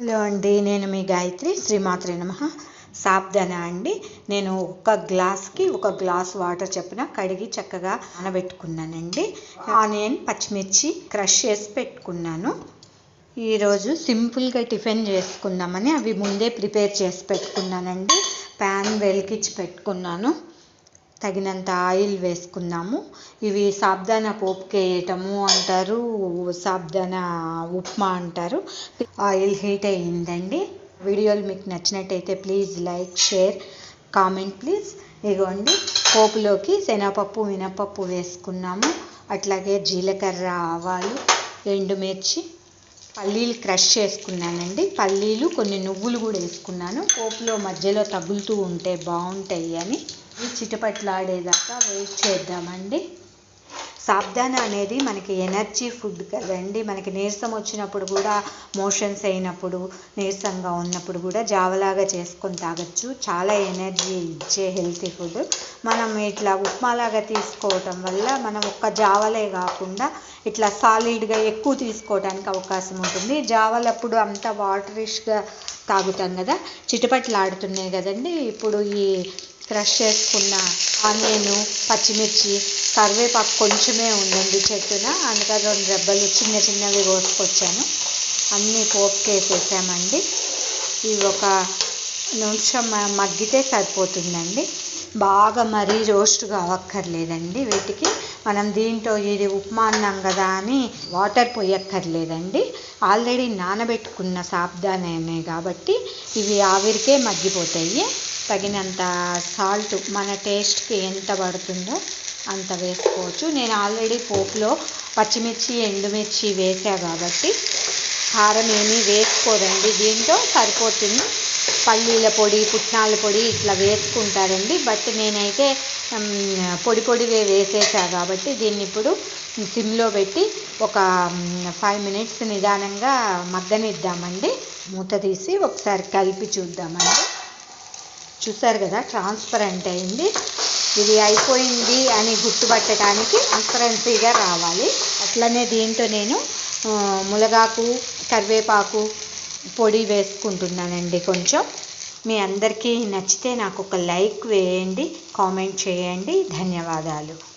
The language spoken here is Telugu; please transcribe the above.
హలో అండి నేను మీ గాయత్రి శ్రీమాత్రి నమ. సాబ్దన అండి? నేను ఒక గ్లాస్కి ఒక గ్లాస్ వాటర్ చొప్పున కడిగి చక్కగా నానబెట్టుకున్నానండి. ఆనియన్ పచ్చిమిర్చి క్రష్ చేసి పెట్టుకున్నాను. ఈరోజు సింపుల్గా టిఫిన్ చేసుకుందామని అవి ముందే ప్రిపేర్ చేసి పెట్టుకున్నానండి. ప్యాన్ వెలికిచ్చి పెట్టుకున్నాను. తగినంత ఆయిల్ వేసుకుందాము. ఇవి సాబ్దానా పోపుకేయటము అంటారు సాబ్దానా ఉప్మా అంటారు. ఆయిల్ హీట్ అయ్యిందండి. వీడియోలు మీకు నచ్చినట్టయితే please like share comment please. ఇగోండి పోపులోకి శనగపప్పు మినపప్పు వేసుకున్నాము. అట్లాగే జీలకర్ర ఆవాలు ఎండుమిర్చి. పల్లీలు క్రష్ చేసుకున్నానండి. పల్లీలు కొన్ని నువ్వులు కూడా వేసుకున్నాను. పోపులో మధ్యలో తగులుతూ ఉంటే బాగుంటాయి అని. చిటపట్లాడేదాకా వెయిట్ చేద్దామండి. సాబ్దాన అనేది మనకి ఎనర్జీ ఫుడ్ కదండి. మనకి నీరసం వచ్చినప్పుడు కూడా మోషన్స్ అయినప్పుడు నీరసంగా ఉన్నప్పుడు కూడా జావలాగా చేసుకొని తాగొచ్చు. చాలా ఎనర్జీ ఇచ్చే హెల్తీ ఫుడ్. మనం ఇట్లా ఉప్మాలాగా తీసుకోవటం వల్ల మనం ఒక్క జావలే కాకుండా ఇట్లా సాలిడ్గా ఎక్కువ తీసుకోవడానికి అవకాశం ఉంటుంది. జావలప్పుడు అంత వాటరిష్గా తాగుతాం కదా. చిటపట్లాడుతున్నాయి కదండి. ఇప్పుడు ఈ క్రష్ చేసుకున్న ఆనియన్ పచ్చిమిర్చి కరివేపాకు కొంచెమే ఉందండి చెట్టున. అందుకని రెండు రెబ్బలు చిన్న చిన్నవి కోసుకొచ్చాను. అన్నీ పోపుకేసేసామండి. ఇవి ఒక నిమిషం మగ్గితే సరిపోతుందండి. బాగా మరీ రోస్ట్ కావక్కర్లేదండి వీటికి. మనం దీంట్లో ఇది ఉప్మా అన్నాం కదా అని వాటర్ పోయక్కర్లేదండి. ఆల్రెడీ నానబెట్టుకున్న సాబ్దానే కాబట్టి ఇవి ఆవిరికే మగ్గిపోతాయి. తగినంత సాల్ట్ మన టేస్ట్కి ఎంత పడుతుందో అంత వేసుకోవచ్చు. నేను ఆల్రెడీ పోపులో పచ్చిమిర్చి ఎండుమిర్చి వేసా కాబట్టి కారం ఏమీ వేసుకోదండి. దీంతో సరిపోతుంది. పల్లీల పొడి పుట్నాల పొడి ఇట్లా వేసుకుంటారండి. బట్ నేనైతే పొడి పొడివే వేసేసా కాబట్టి దీన్ని ఇప్పుడు సిమ్లో పెట్టి ఒక ఫైవ్ మినిట్స్ నిదానంగా మగ్గనిద్దామండి. మూత తీసి ఒకసారి కలిపి చూద్దామండి. చూసారు కదా ట్రాన్స్పరెంట్ అయింది. ఇది అయిపోయింది అని గుర్తుపట్టడానికి ట్రాన్స్పరెన్సీగా రావాలి. అట్లనే దీంతో నేను ములగాకు కరివేపాకు పొడి వేసుకుంటున్నానండి కొంచెం. మీ అందరికీ నచ్చితే నాకు ఒక లైక్ వేయండి కామెంట్ చేయండి. ధన్యవాదాలు.